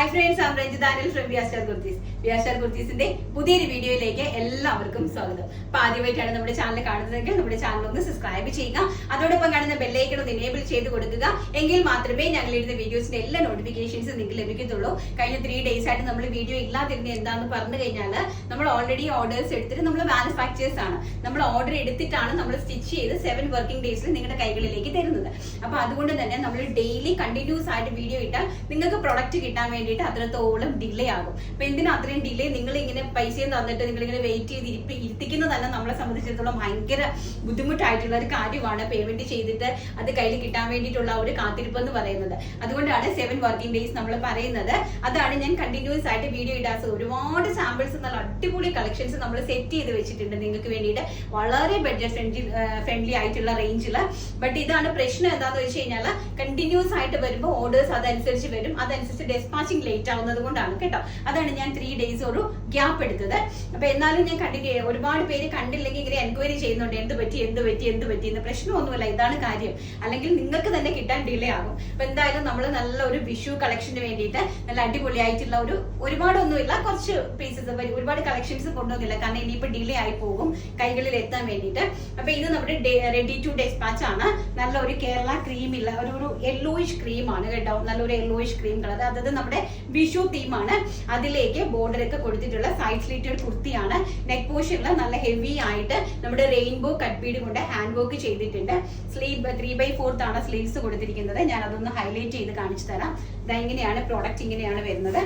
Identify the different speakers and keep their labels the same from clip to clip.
Speaker 1: Hi friends am Ranjith Anil from ബിയാസ്റ്റാർ kurtis ബിയാസ്റ്റാർ കുർത്തീസിന്റെ പുതിയൊരു വീഡിയോയിലേക്ക് എല്ലാവർക്കും സ്വാഗതം. അപ്പൊ ആദ്യമായിട്ടാണ് നമ്മുടെ ചാനൽ കാണുന്നതെങ്കിൽ നമ്മുടെ ചാനൽ ഒന്ന് സബ്സ്ക്രൈബ് ചെയ്യുക. അതോടൊപ്പം കാണുന്ന ബെല്ലൈക്കൺ ഒന്ന് എനേബിൾ ചെയ്ത് കൊടുക്കുക. എങ്കിൽ മാത്രമേ ഞങ്ങൾ ഇടുന്ന വീഡിയോസിന്റെ എല്ലാ നോട്ടിഫിക്കേഷൻസും നിങ്ങൾക്ക് ലഭിക്കത്തുള്ളൂ. കഴിഞ്ഞ ത്രീ ഡേയ്സ് ആയിട്ട് നമ്മൾ വീഡിയോ ഇല്ലാതിരുന്ന എന്താന്ന് പറഞ്ഞു കഴിഞ്ഞാൽ നമ്മൾ ഓൾറെഡി ഓർഡേഴ്സ് എടുത്തിട്ട് നമ്മൾ മാനുഫാക്ചേഴ്സ് ആണ്. നമ്മൾ ഓർഡർ എടുത്തിട്ടാണ് നമ്മൾ സ്റ്റിച്ച് ചെയ്ത് സെവൻ വർക്കിംഗ് ഡേയ്സിൽ നിങ്ങളുടെ കൈകളിലേക്ക് തരുന്നത്. അപ്പൊ അതുകൊണ്ട് തന്നെ നമ്മൾ ഡെയിലി കണ്ടിന്യൂസ് ആയിട്ട് വീഡിയോ ഇട്ടാൽ നിങ്ങൾക്ക് പ്രൊഡക്റ്റ് കിട്ടാൻ വേണ്ടിയിട്ട് അത്രത്തോളം ഡിലേ ആകും. അപ്പൊ എന്തിനാ അത്രയും ഡിലേ നിങ്ങൾ ഇങ്ങനെ പൈസയും തന്നിട്ട് നിങ്ങൾ ഇങ്ങനെ വെയിറ്റ് ചെയ്ത് ഇരിപ്പി ഇരുത്തിക്കുന്നത് തന്നെ നമ്മളെ സംബന്ധിച്ചിടത്തോളം ഭയങ്കര ബുദ്ധിമുട്ടായിട്ടുള്ള ഒരു കാര്യമാണ് പേയ്മെന്റ് ചെയ്തിട്ട് അത് കയ്യിൽ കിട്ടാൻ വേണ്ടിയിട്ടുള്ള ഒരു കാത്തിരിപ്പ് എന്ന് പറയുന്നത്. അതുകൊണ്ടാണ് സെവൻ വർക്കിംഗ് ഡേയ്സ് നമ്മൾ പറയുന്നത്. അതാണ് ഞാൻ കണ്ടിന്യൂസ് ആയിട്ട് വീഡിയോ ഇടാസ് ഒരുപാട് സാമ്പിൾസ് നല്ല അടിപൊളി കളക്ഷൻസ് നമ്മൾ സെറ്റ് ചെയ്ത് വെച്ചിട്ടുണ്ട് നിങ്ങൾക്ക് വേണ്ടിയിട്ട്. വളരെ ബഡ്ജറ്റ് ഫ്രണ്ട്ലി ഫ്രണ്ട്ലി ആയിട്ടുള്ള റേഞ്ചിൽ ബട്ട് ഇതാണ് പ്രശ്നം എന്താണെന്ന് വെച്ച് കഴിഞ്ഞാൽ കണ്ടിന്യൂസ് ആയിട്ട് വരുമ്പോൾ ഓർഡേഴ്സ് അതനുസരിച്ച് വരും. അതനുസരിച്ച് ഡെസ്പാച്ചിങ് ലേറ്റ് ആവുന്നത് കൊണ്ടാണ് കേട്ടോ. അതാണ് ഞാൻ ത്രീ ഡേയ്സ് ഒരു ഗ്യാപ്പ് എടുത്തത്. അപ്പൊ എന്നാലും ഞാൻ കണ്ടിന്യൂ ഒരുപാട് പേര് കണ്ടില്ലെങ്കിൽ ഇങ്ങനെ എൻക്വയറി ചെയ്യുന്നുണ്ട് എന്ത് പറ്റി എന്ത് പറ്റി എന്ത് പറ്റി? എന്ന് പ്രശ്നമൊന്നുമില്ല ഇതാണ് കാര്യം. അല്ലെങ്കിൽ നിങ്ങൾക്ക് തന്നെ കിട്ടാൻ ഡിലേ ആകും. അപ്പൊ എന്തായാലും നമ്മൾ നല്ല ഒരു വിഷു കളക്ഷന് വേണ്ടിയിട്ട് നല്ല അടിപൊളിയായിട്ടുള്ള ഒരു ഒരുപാടൊന്നുമില്ല കുറച്ച് പീസസ് ഒരുപാട് കളക്ഷൻസ് കൊണ്ടുവന്നില്ല കാരണം ഇനിയിപ്പോ ഡിലേ ആയി പോകും കൈകളിൽ എത്താൻ വേണ്ടിയിട്ട്. അപ്പൊ ഇത് നമ്മുടെ റെഡി ടു ഡെസ്പാച്ച് ആണ്. നല്ല ഒരു കേരള ക്രീം ഇല്ല ഒരു ഒരു യെല്ലോയിഷ് ക്രീം ആണ് കേട്ടോ. നല്ലൊരു യെല്ലോയിഷ് ക്രീം കളർ അതായത് നമ്മുടെ വിഷു തീമാണ്. അതിലേക്ക് ബോർഡർ ഒക്കെ കൊടുത്തിട്ടുള്ള സൈഡ് സ്ലീറ്റഡ് കുർത്തിയാണ്. നെക്ക് പോർഷനിൽ നല്ല ഹെവി ആയിട്ട് നമ്മുടെ റെയിൻബോ കട്ട് ബീഡ് കൊണ്ട് ഹാൻഡ് വർക്ക് ചെയ്തിട്ടുണ്ട്. സ്ലീവ് ത്രീ ബൈ ഫോർത്ത് ആണ് സ്ലീവ്സ് കൊടുത്തിരിക്കുന്നത്. ഞാൻ അതൊന്ന് ഹൈലൈറ്റ് ചെയ്ത് കാണിച്ചു തരാം. ഇതാ ഇങ്ങനെയാണ് പ്രോഡക്റ്റ് ഇങ്ങനെയാണ് വരുന്നത്.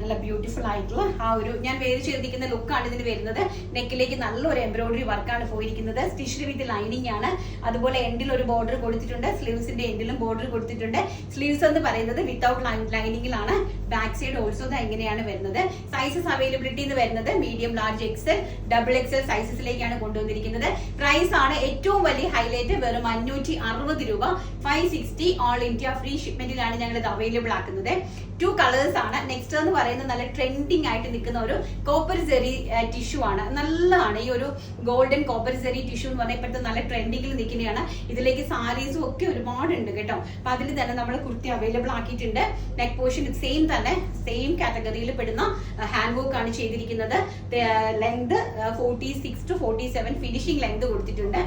Speaker 1: നല്ല ബ്യൂട്ടിഫുൾ ആയിട്ടുള്ള ആ ഒരു ഞാൻ വേര് ചെയ്തിരിക്കുന്ന ലുക്കാണ് ഇതിന് വരുന്നത്. നെക്കിലേക്ക് നല്ലൊരു എംബ്രോയിഡറി വർക്കാണ് പോയിരിക്കുന്നത്. സ്റ്റിച്ച്ഡ് വിത്ത് ലൈനിങ് ആണ്. അതുപോലെ എൻഡിൽ ഒരു ബോർഡർ കൊടുത്തിട്ടുണ്ട്. സ്ലീവ്സിന്റെ എൻഡിലും ബോർഡർ കൊടുത്തിട്ടുണ്ട്. സ്ലീവ്സ് എന്ന് പറയുന്നത് വിത്തൗട്ട് ലൈനിങ്ങിലാണ് ബാക്ക് സൈഡ് ഓൾസോ എങ്ങനെയാണ് വരുന്നത്? സൈസസ് അവൈലബിലിറ്റി എന്ന് വരുന്നത് medium large XL double XL സൈസസിലേക്കാണ് കൊണ്ടുവന്നിരിക്കുന്നത്. പ്രൈസ് ആണ് ഏറ്റവും വലിയ ഹൈലൈറ്റ് വെറും അഞ്ഞൂറ്റി അറുപത് രൂപ. Five sixty all India free ഷിപ്മെന്റിലാണ് ഞങ്ങൾ ഇത് അവൈലബിൾ ആക്കുന്നത്. ടു കളേഴ്സ് ആണ്. നെക്സ്റ്റ് എന്ന് പറയുന്നത് നല്ല ട്രെൻഡിങ് ആയിട്ട് നിൽക്കുന്ന ഒരു കോപ്പർ ജെറി ടിഷ്യൂ ആണ്. നല്ലതാണ്. ഈ ഒരു ഗോൾഡൻ കോപ്പർ ജെറി ടിഷ്യൂ എന്ന് പറഞ്ഞാൽ ഇപ്പോഴത്തെ നല്ല ട്രെൻഡിങ്ങിൽ നിൽക്കുന്നതാണ്. ഇതിലേക്ക് സാരീസും ഒക്കെ ഒരുപാട് ഉണ്ട് കേട്ടോ. അപ്പൊ അതിൽ തന്നെ നമ്മൾ കുർത്തി അവൈലബിൾ ആക്കിയിട്ടുണ്ട്. നെക്ക് പോർഷൻ സെയിം തന്നെ. സെയിം കാറ്റഗറിയിൽ പെടുന്ന ഹാൻഡ് വർക്ക് ആണ് ചെയ്തിരിക്കുന്നത്. Length forty six to forty seven finishing length കൊടുത്തിട്ടുണ്ട്.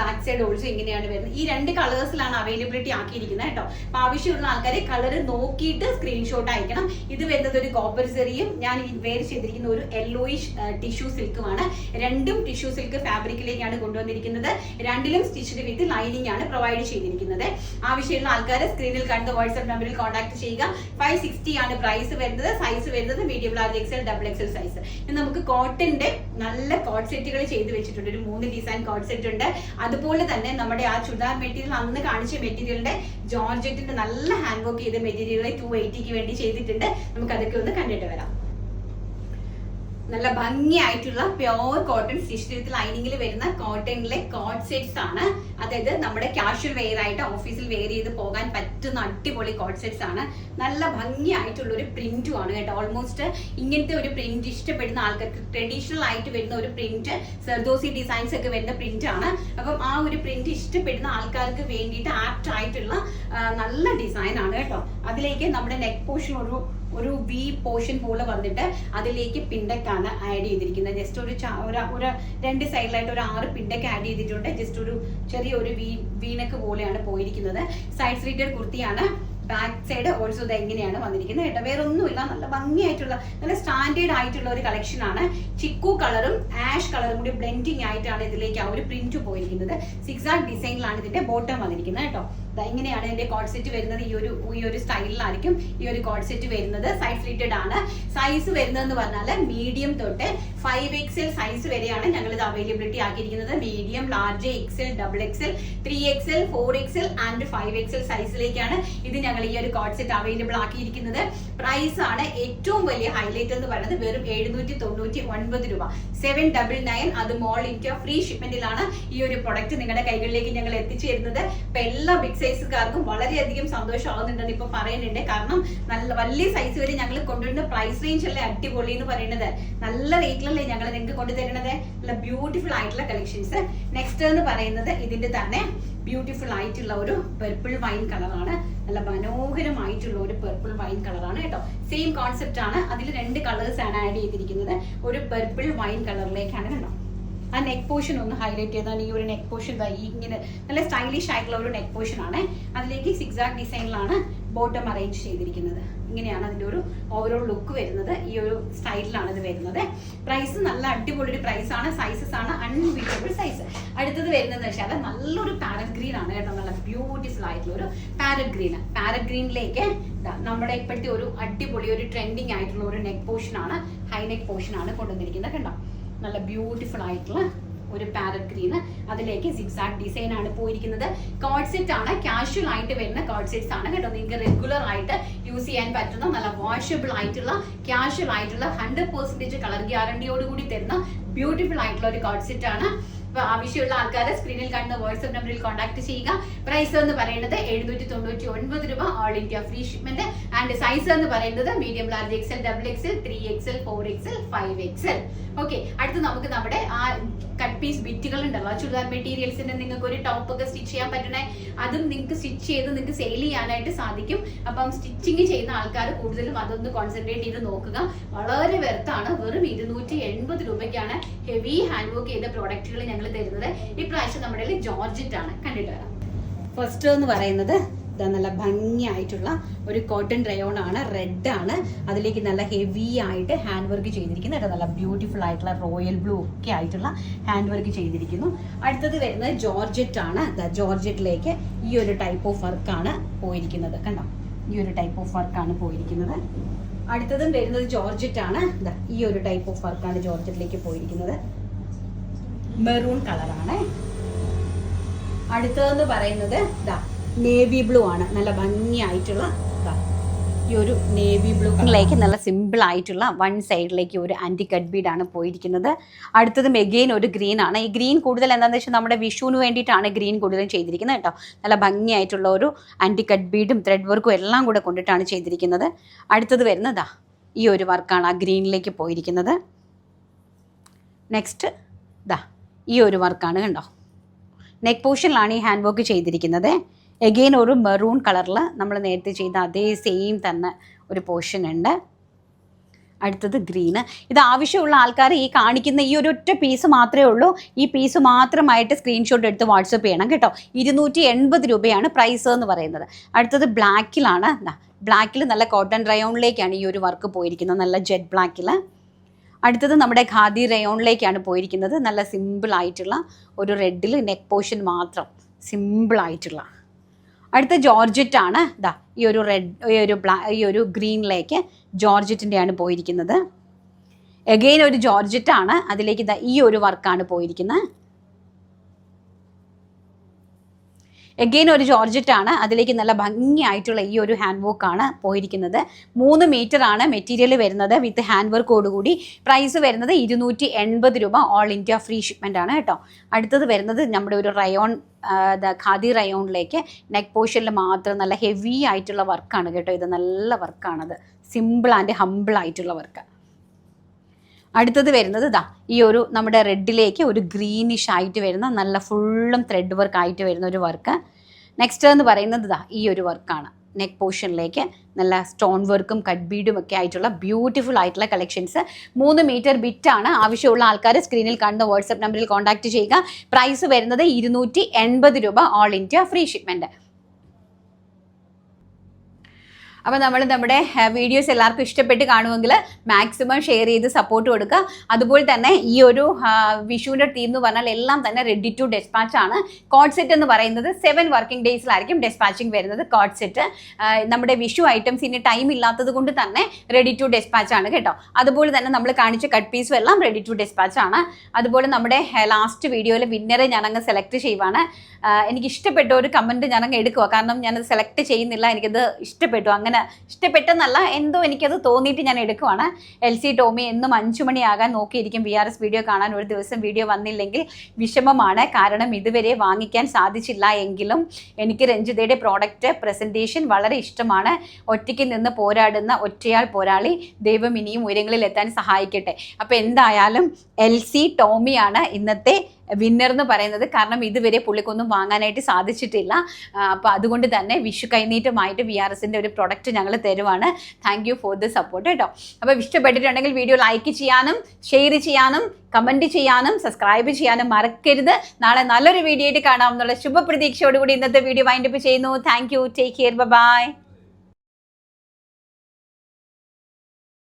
Speaker 1: ബാക്ക് സൈഡ് ഓൾസോ ഇങ്ങനെയാണ് വരുന്നത്. ഈ രണ്ട് കളേഴ്സിലാണ് അവൈലബിലിറ്റി ആക്കിയിരിക്കുന്നത് കേട്ടോ. അപ്പൊ ആവശ്യമുള്ള ആൾക്കാർ കളർ നോക്കിയിട്ട് സ്ക്രീൻഷോട്ട് അയക്കണം. ഇത് വരുന്നത് ഒരു കോപ്പർ സെറിയും ഞാൻ വേർ ചെയ്തിരിക്കുന്ന ഒരു യെല്ലോയിഷ് ടിഷ്യൂ സിൽക്കുമാണ് രണ്ടും ടിഷ്യൂ സിൽക്ക് ഫാബ്രിക്കിലേക്കാണ് കൊണ്ടുവന്നിരിക്കുന്നത്. രണ്ടിലും സ്റ്റിച്ച്ഡ് വിത്ത് ലൈനിങ് ആണ് പ്രൊവൈഡ് ചെയ്തിരിക്കുന്നത്. ആവശ്യമുള്ള ആൾക്കാർ സ്ക്രീനിൽ കണ്ട് വാട്സ്ആപ്പ് നമ്പറിൽ കോൺടാക്ട് ചെയ്യുക. ഫൈവ് സിക്സ്റ്റി ആണ് പ്രൈസ് വരുന്നത്. സൈസ് വരുന്നത് medium large XL double XL size നമുക്ക് കോട്ടന്റെ നല്ല കോട്ട് സെറ്റുകൾ ചെയ്ത് വെച്ചിട്ടുണ്ട്. ഒരു മൂന്ന് ഡിസൈൻ കോട്ട് സെറ്റ് ഉണ്ട്. അതുപോലെ തന്നെ നമ്മുടെ ആ ചുടാർ മെറ്റീരിയൽ അന്ന് കാണിച്ച മെറ്റീരിയലിന്റെ ജോർജറ്റിന്റെ നല്ല ഹാൻഡ് വർക്ക് ചെയ്ത മെറ്റീരിയൽ ടു എയ്റ്റിക്ക് വേണ്ടി ചെയ്തിട്ടുണ്ട്. നമുക്ക് അതൊക്കെ ഒന്ന് കണ്ടിട്ട് വരാം. നല്ല ഭംഗിയായിട്ടുള്ള പ്യോർ കോട്ടൺ സ്റ്റിച്ച് ലൈനിങ്ങിൽ വരുന്ന കോട്ടണിലെ കോട്ട് സെറ്റ്സ് ആണ്. അതായത് നമ്മുടെ കാഷ്വൽ വെയർ ആയിട്ട് ഓഫീസിൽ വെയർ ചെയ്ത് പോകാൻ പറ്റുന്ന അടിപൊളി കോട്ട് സെറ്റ്സ് ആണ്. നല്ല ഭംഗിയായിട്ടുള്ള ഒരു പ്രിന്റും ആണ് കേട്ടോ. ഓൾമോസ്റ്റ് ഇങ്ങനത്തെ ഒരു പ്രിന്റ് ഇഷ്ടപ്പെടുന്ന ആൾക്കാർക്ക് ട്രഡീഷണൽ ആയിട്ട് വരുന്ന ഒരു പ്രിന്റ് സെർദോസി ഡിസൈൻസ് ഒക്കെ വരുന്ന പ്രിന്റ് ആണ്. അപ്പം ആ ഒരു പ്രിന്റ് ഇഷ്ടപ്പെടുന്ന ആൾക്കാർക്ക് വേണ്ടിയിട്ട് ആപ്റ്റ് ആയിട്ടുള്ള നല്ല ഡിസൈൻ ആണ് കേട്ടോ. അതിലേക്ക് നമ്മുടെ നെക്ക് പോർഷൻ ഒരു ഒരു വി പോർഷൻ പോലെ വന്നിട്ട് അതിലേക്ക് പിണ്ടക്കാണ് ആഡ് ചെയ്തിരിക്കുന്നത്. ജസ്റ്റ് ഒരു ഒരു രണ്ട് സൈഡിലായിട്ട് ഒരു ആറ് പിണ്ടൊക്കെ ആഡ് ചെയ്തിട്ടുണ്ട്. ജസ്റ്റ് ഒരു ചെറിയ ഒരു വി വീനക്ക് പോലെയാണ് പോയിരിക്കുന്നത്. സൈഡ് സ്ലീറ്റഡ് കുർത്തിയാണ്. ബാക്ക് സൈഡ് ഓൾസോ ഇത് എങ്ങനെയാണ് വന്നിരിക്കുന്നത് കേട്ടോ. വേറെ ഒന്നുമില്ല നല്ല ഭംഗിയായിട്ടുള്ള നല്ല സ്റ്റാൻഡേർഡ് ആയിട്ടുള്ള ഒരു കളക്ഷൻ ആണ്. ചിക്കു കളറും ആഷ് കളറും കൂടി ബ്ലെൻഡിങ് ആയിട്ടാണ് ഇതിലേക്ക് ആ ഒരു പ്രിന്റ് പോയിരിക്കുന്നത്. സിക്സാക് ഡിസൈനിലാണ് ഇതിന്റെ ബോട്ടം വന്നിരിക്കുന്നത് കേട്ടോ. ഇങ്ങനെയാണ് ഇതിന്റെ കോഡ് സെറ്റ് വരുന്നത്. ഈ ഒരു ഈ ഒരു സ്റ്റൈലിലായിരിക്കും ഈ ഒരു കോഡ് സെറ്റ് വരുന്നത്. സൈഡ് സ്ലിറ്റഡ് ആണ്. സൈസ് വരുന്നതെന്ന് പറഞ്ഞാൽ മീഡിയം തൊട്ട് ഫൈവ് എക്സൽ സൈസ് വരെയാണ് ഞങ്ങൾ ഇത് availability ആക്കിയിരിക്കുന്നത് medium large XL double XL three XL four XL and five XL സൈസിലേക്കാണ് ഇത് ഞങ്ങൾ ഈ ഒരു കോഡ് സെറ്റ് അവൈലബിൾ ആക്കിയിരിക്കുന്നത്. പ്രൈസ് ആണ് ഏറ്റവും വലിയ ഹൈലൈറ്റ് എന്ന് പറയുന്നത് വെറും എഴുന്നൂറ്റി തൊണ്ണൂറ്റി ഒൻപത് രൂപ. സെവൻ ഡബിൾ നയൻ അത് മോൾ ഇന്ത്യ ഫ്രീ ഷിപ്മെന്റിലാണ് ഈ ഒരു പ്രൊഡക്റ്റ് നിങ്ങളുടെ കൈകളിലേക്ക് ഞങ്ങൾ എത്തിച്ചു തരുന്നത് എല്ലാ ബിഗ് സൈസുകാർക്കും വളരെയധികം സന്തോഷമാകുന്നുണ്ടെന്ന് ഇപ്പൊ പറയുന്നുണ്ട്. കാരണം നല്ല വലിയ സൈസ് വരെ ഞങ്ങൾ കൊണ്ടുവരുന്ന പ്രൈസ് റേഞ്ച് അല്ലേ അടിപൊളി എന്ന് പറയുന്നത്. നല്ല റേറ്റിലല്ലേ ഞങ്ങൾ നിങ്ങൾക്ക് കൊണ്ടുതരുന്നത്? നല്ല ബ്യൂട്ടിഫുൾ ആയിട്ടുള്ള കളക്ഷൻസ് നെക്സ്റ്റ് എന്ന് പറയുന്നത് ഇതിന്റെ തന്നെ ബ്യൂട്ടിഫുൾ ആയിട്ടുള്ള ഒരു പെർപ്പിൾ വൈൻ കളറാണ് നല്ല മനോഹരമായിട്ടുള്ള ഒരു പെർപ്പിൾ വൈൻ കളറാണ് കേട്ടോ. സെയിം കോൺസെപ്റ്റ് ആണ്. അതിൽ രണ്ട് കളേഴ്സ് ആണ് ആഡ് ചെയ്തിരിക്കുന്നത്. ഒരു പെർപ്പിൾ വൈൻ കളറിലേക്കാണ് കണ്ടോ ആ നെക്ക് പോർഷൻ ഒന്ന് ഹൈലൈറ്റ് ചെയ്താണ് ഈ ഒരു നെക്ക് പോർഷൻ ഈ ഇങ്ങനെ നല്ല സ്റ്റൈലിഷ് ആയിട്ടുള്ള ഒരു നെക്ക് പോർഷൻ ആണ്. അതിലേക്ക് സിക്സാക് ഡിസൈനിലാണ് ബോട്ടം അറേഞ്ച് ചെയ്തിരിക്കുന്നത്. ഇങ്ങനെയാണ് അതിന്റെ ഒരു ഓവറോൾ ലുക്ക് വരുന്നത്. ഈ ഒരു സ്റ്റൈലിലാണ് ഇത് വരുന്നത്. പ്രൈസ് നല്ല അടിപൊളി ഒരു പ്രൈസ് ആണ്. സൈസസ് ആണ് അൺബീറ്റബിൾ സൈസ് അടുത്തത് വരുന്നത് വെച്ചാൽ നല്ലൊരു പാരറ്റ് ഗ്രീൻ ആണ് കേട്ടോ. നല്ല ബ്യൂട്ടിഫുൾ ആയിട്ടുള്ള ഒരു പാരറ്റ് ഗ്രീൻ പാരറ്റ് ഗ്രീനിലേക്ക് നമ്മുടെ ഇപ്പോഴത്തെ ഒരു അടിപൊളി ഒരു ട്രെൻഡിങ് ആയിട്ടുള്ള ഒരു നെക്ക് പോർഷൻ ആണ്. ഹൈ നെക്ക് പോർഷൻ ആണ് കൊണ്ടുവന്നിരിക്കുന്നത് കണ്ടോ നല്ല ബ്യൂട്ടിഫുൾ ആയിട്ടുള്ള ഒരു പാരറ്റ് ഗ്രീൻ അതിലേക്ക് സിക്സാക് ഡിസൈൻ ആണ് പോയിരിക്കുന്നത്. കോഡ് സെറ്റ് ആണ് കാഷ്വൽ ആയിട്ട് വരുന്ന കോഡ് സെറ്റ്സ് ആണ് കേട്ടോ. നിങ്ങൾക്ക് റെഗുലർ ആയിട്ട് യൂസ് ചെയ്യാൻ പറ്റുന്ന നല്ല വാഷബിൾ ആയിട്ടുള്ള കാഷ്വൽ ആയിട്ടുള്ള ഹൺഡ്രഡ് പെർസെന്റേജ് കളർ ഗ്യാരണ്ടിയോട് കൂടി തരുന്ന ബ്യൂട്ടിഫുൾ ആയിട്ടുള്ള ഒരു കോഡ് സെറ്റ് ആണ്. ആവശ്യമുള്ള ആൾക്കാരെ സ്ക്രീനിൽ കാണുന്ന വാട്സ്ആപ്പ് നമ്പറിൽ കോൺടാക്ട് ചെയ്യുക. പ്രൈസ് എന്ന് പറയുന്നത് എഴുന്നൂറ്റി തൊണ്ണൂറ്റി ഒൻപത് രൂപ all India free shipment and size എന്ന് പറയുന്നത് medium large XL double XL three XL four XL five XL okay അടുത്ത് നമുക്ക് നമ്മുടെ ആ പീസ് ബിറ്റുകൾ ഉണ്ടല്ലോ ചുരിദാർ മെറ്റീരിയൽസിന്റെ നിങ്ങൾക്ക് ഒരു ടോപ്പ് ഒക്കെ സ്റ്റിച്ച് ചെയ്യാൻ പറ്റണേ അതും നിങ്ങൾക്ക് സ്റ്റിച്ച് ചെയ്ത് നിങ്ങൾക്ക് സെയിൽ ചെയ്യാനായിട്ട് സാധിക്കും. അപ്പം സ്റ്റിച്ചിങ് ചെയ്യുന്ന ആൾക്കാർ കൂടുതലും അതൊന്ന് കോൺസെൻട്രേറ്റ് ചെയ്ത് നോക്കുക. വളരെ വെറുത്താണ്. വെറും ഇരുന്നൂറ്റി എൺപത് രൂപയ്ക്കാണ് ഹെവി ഹാൻഡ് വർക്ക് ചെയ്ത പ്രോഡക്റ്റുകൾ ഞങ്ങൾ തരുന്നത്. ഇപ്രാവശ്യം നമ്മുടെ ജോർജറ്റ് ആണ് കണ്ടിട്ട് വരാം. ഫസ്റ്റ് എന്ന് പറയുന്നത് ഇതാ നല്ല ഭംഗിയായിട്ടുള്ള ഒരു കോട്ടൺ റയോൺ ആണ് റെഡ് ആണ്. അതിലേക്ക് നല്ല ഹെവി ആയിട്ട് ഹാൻഡ് വർക്ക് ചെയ്തിരിക്കുന്നു. നല്ല ബ്യൂട്ടിഫുൾ ആയിട്ടുള്ള റോയൽ ബ്ലൂ ഒക്കെ ആയിട്ടുള്ള ഹാൻഡ് വർക്ക് ചെയ്തിരിക്കുന്നു. അടുത്തത് വരുന്നത് ജോർജറ്റ് ആണ്. ദാ ജോർജറ്റിലേക്ക് ഈ ഒരു ടൈപ്പ് ഓഫ് വർക്ക് ആണ് പോയിരിക്കുന്നത്. കണ്ടോ? ഈ ഒരു ടൈപ്പ് ഓഫ് വർക്ക് ആണ് പോയിരിക്കുന്നത്. അടുത്തതും വരുന്നത് ജോർജറ്റ് ആണ്. ദാ ഈ ഒരു ടൈപ്പ് ഓഫ് വർക്ക് ആണ് ജോർജറ്റിലേക്ക് പോയിരിക്കുന്നത്. മെറൂൺ കളറാണ് അടുത്തതെന്ന് പറയുന്നത് ദാ നേവി ബ്ലൂ ആണ്. നല്ല ഭംഗിയായിട്ടുള്ള ഈ ഒരു നേവി ബ്ലൂയിലേക്ക് നല്ല സിമ്പിൾ ആയിട്ടുള്ള വൺ സൈഡിലേക്ക് ഒരു ആന്റി കട്ട് ബീഡാണ് പോയിരിക്കുന്നത്. അടുത്തത് മെഗെയിൻ ഒരു ഗ്രീൻ ആണ്. ഈ ഗ്രീൻ കൂടുതൽ എന്താണെന്ന് വെച്ചാൽ നമ്മുടെ വിഷുവിന് വേണ്ടിയിട്ടാണ് ഗ്രീൻ കൂടുതലും ചെയ്തിരിക്കുന്നത് കേട്ടോ. നല്ല ഭംഗിയായിട്ടുള്ള ഒരു ആന്റി കട്ട് ബീഡും ത്രെഡ് വർക്കും എല്ലാം കൂടെ കൊണ്ടിട്ടാണ് ചെയ്തിരിക്കുന്നത്. അടുത്തത് വരുന്നതാ ഈ ഒരു വർക്കാണ് ആ ഗ്രീനിലേക്ക് പോയിരിക്കുന്നത്. നെക്സ്റ്റ് ദാ ഈ ഒരു വർക്കാണ് കണ്ടോ. നെക്ക് പോർഷനിലാണ് ഈ ഹാൻഡ് വർക്ക് ചെയ്തിരിക്കുന്നത്. എഗെയിൻ ഒരു മെറൂൺ കളറിൽ നമ്മൾ നേരത്തെ ചെയ്ത അതേ സെയിം തന്നെ ഒരു പോർഷൻ ഉണ്ട്. അടുത്തത് ഗ്രീന് ഇത് ആവശ്യമുള്ള ആൾക്കാർ ഈ കാണിക്കുന്ന ഈ ഒരു ഒറ്റ പീസ് മാത്രമേ ഉള്ളൂ. ഈ പീസ് മാത്രമായിട്ട് സ്ക്രീൻഷോട്ട് എടുത്ത് വാട്സപ്പ് ചെയ്യണം കേട്ടോ. ഇരുന്നൂറ്റി എൺപത് രൂപയാണ് പ്രൈസ് എന്ന് പറയുന്നത്. അടുത്തത് ബ്ലാക്കിലാണ് ബ്ലാക്കിൽ നല്ല കോട്ടൺ റയോണിലേക്കാണ് ഈ ഒരു വർക്ക് പോയിരിക്കുന്നത്. നല്ല ജെറ്റ് ബ്ലാക്കിൽ അടുത്തത് നമ്മുടെ ഖാദി റയോണിലേക്കാണ് പോയിരിക്കുന്നത്. നല്ല സിമ്പിൾ ആയിട്ടുള്ള ഒരു റെഡിൽ നെക്ക് പോർഷൻ മാത്രം. സിമ്പിൾ ആയിട്ടുള്ള. അടുത്ത ജോർജറ്റ് ആണ് ഇതാ ഈ ഒരു റെഡ് ഈ ഒരു ബ്ലാ ഈ ഒരു ഗ്രീനിലേക്ക് ജോർജറ്റിന്റെയാണ് പോയിരിക്കുന്നത്. എഗെയിൻ ഒരു ജോർജറ്റ് ആണ് അതിലേക്ക് ഇതാ ഈ ഒരു വർക്കാണ് പോയിരിക്കുന്നത്. എഗെയിൻ ഒരു ജോർജറ്റ് ആണ് അതിലേക്ക് നല്ല ഭംഗിയായിട്ടുള്ള ഈ ഒരു ഹാൻഡ് വർക്ക് ആണ് പോയിരിക്കുന്നത്. മൂന്ന് മീറ്റർ ആണ് മെറ്റീരിയൽ വരുന്നത് വിത്ത് ഹാൻഡ് വർക്കോടുകൂടി പ്രൈസ് വരുന്നത് ഇരുന്നൂറ്റി എൺപത് രൂപ ഓൾ ഇന്ത്യ ഫ്രീ ഷിപ്മെന്റ് ആണ് കേട്ടോ. അടുത്തത് വരുന്നത് നമ്മുടെ ഒരു റയോൺ ഖാദി റയോണിലേക്ക് നെക്ക് പോർഷനിൽ മാത്രം നല്ല ഹെവി ആയിട്ടുള്ള വർക്കാണ് കേട്ടോ. ഇത് നല്ല വർക്കാണത് സിമ്പിൾ ആൻഡ് ഹമ്പിൾ ആയിട്ടുള്ള വർക്ക് അടുത്തത് വരുന്നത് ഇതാ ഈ ഒരു നമ്മുടെ റെഡിലേക്ക് ഒരു ഗ്രീനിഷ് ആയിട്ട് വരുന്ന നല്ല ഫുള്ളും ത്രെഡ് വർക്ക് ആയിട്ട് വരുന്ന ഒരു വർക്ക് നെക്സ്റ്റ് എന്ന് പറയുന്നത് ഇതാ ഈ ഒരു വർക്കാണ് നെക്ക് പോർഷനിലേക്ക് നല്ല സ്റ്റോൺ വർക്കും കട്ട് ബീഡും ഒക്കെ ആയിട്ടുള്ള ബ്യൂട്ടിഫുൾ ആയിട്ടുള്ള കളക്ഷൻസ് മൂന്ന് മീറ്റർ ബിറ്റാണ് ആവശ്യമുള്ള ആൾക്കാർ സ്ക്രീനിൽ കാണുന്ന വാട്സപ്പ് നമ്പറിൽ കോൺടാക്ട് ചെയ്യുക. പ്രൈസ് വരുന്നത് ഇരുന്നൂറ്റി രൂപ ഓൾ ഇന്ത്യ ഫ്രീ ഷിപ്മെന്റ് അപ്പോൾ നമ്മൾ നമ്മുടെ വീഡിയോസ് എല്ലാവർക്കും ഇഷ്ടപ്പെട്ട് കാണുമെങ്കിൽ മാക്സിമം ഷെയർ ചെയ്ത് സപ്പോർട്ട് കൊടുക്കുക അതുപോലെ തന്നെ ഈ ഒരു വിഷുവിന്റെ ടീം എന്ന് പറഞ്ഞാൽ എല്ലാം തന്നെ റെഡി ടു ഡെസ്പാച്ച് ആണ്. കോഡ് സെറ്റ് എന്ന് പറയുന്നത് സെവൻ വർക്കിംഗ് ഡേയ്സിലായിരിക്കും ഡെസ്പാച്ചിങ് വരുന്നത് കോഡ് സെറ്റ് നമ്മുടെ വിഷു ഐറ്റംസ് ഇനി ടൈം ഇല്ലാത്തത് കൊണ്ട് തന്നെ റെഡി ടു ഡെസ്പാച്ച് ആണ് കേട്ടോ. അതുപോലെ തന്നെ നമ്മൾ കാണിച്ച കട്ട് പീസും എല്ലാം റെഡി ടു ഡെസ്പാച്ച് ആണ്. അതുപോലെ നമ്മുടെ ലാസ്റ്റ് വീഡിയോയിലെ വിന്നറെ ഞാനങ്ങ് സെലക്ട് ചെയ്യുവാണ്. എനിക്ക് ഇഷ്ടപ്പെട്ട ഒരു കമന്റ് ഞാനങ്ങ് എടുക്കുക കാരണം ഞാനത് സെലക്ട് ചെയ്യുന്നില്ല. എനിക്കത് ഇഷ്ടപ്പെട്ടു. അങ്ങനെ ഇഷ്ടപ്പെട്ടെന്നല്ല എന്തോ എനിക്കത് തോന്നിയിട്ട് ഞാൻ എടുക്കുവാണ്. എൽ സി ടോമി എന്നും അഞ്ചു മണിയാകാൻ നോക്കിയിരിക്കും ബി ആർ എസ് വീഡിയോ കാണാൻ. ഒരു ദിവസം വീഡിയോ വന്നില്ലെങ്കിൽ വിഷമമാണ്. കാരണം ഇതുവരെ വാങ്ങിക്കാൻ സാധിച്ചില്ല എങ്കിലും എനിക്ക് രഞ്ജിതയുടെ പ്രോഡക്റ്റ് പ്രസന്റേഷൻ വളരെ ഇഷ്ടമാണ്. ഒറ്റയ്ക്ക് നിന്ന് പോരാടുന്ന ഒറ്റയാൾ പോരാളി ദൈവം ഇനിയും ഉയരങ്ങളിൽ എത്താൻ സഹായിക്കട്ടെ. അപ്പോൾ എന്തായാലും എൽ സി ടോമിയാണ് ഇന്നത്തെ വിന്നർ എന്ന് പറയുന്നത് കാരണം ഇതുവരെ പുള്ളിക്കൊന്നും വാങ്ങാനായിട്ട് സാധിച്ചിട്ടില്ല. അപ്പോൾ അതുകൊണ്ട് തന്നെ വിഷു കൈനീട്ടമായിട്ട് വി ആർ എസിന്റെ ഒരു പ്രൊഡക്റ്റ് ഞങ്ങൾ തരുവാണ്. Thank you for the support കേട്ടോ അപ്പോൾ ഇഷ്ടപ്പെട്ടിട്ടുണ്ടെങ്കിൽ വീഡിയോ ലൈക്ക് ചെയ്യാനും ഷെയർ ചെയ്യാനും കമന്റ് ചെയ്യാനും സബ്സ്ക്രൈബ് ചെയ്യാനും മറക്കരുത്. നാളെ നല്ലൊരു വീഡിയോ ആയിട്ട് കാണാം എന്നുള്ള ശുഭപ്രതീക്ഷയോടുകൂടി ഇന്നത്തെ വീഡിയോ വൈൻഡപ്പ് ചെയ്യുന്നു. Thank you take care bye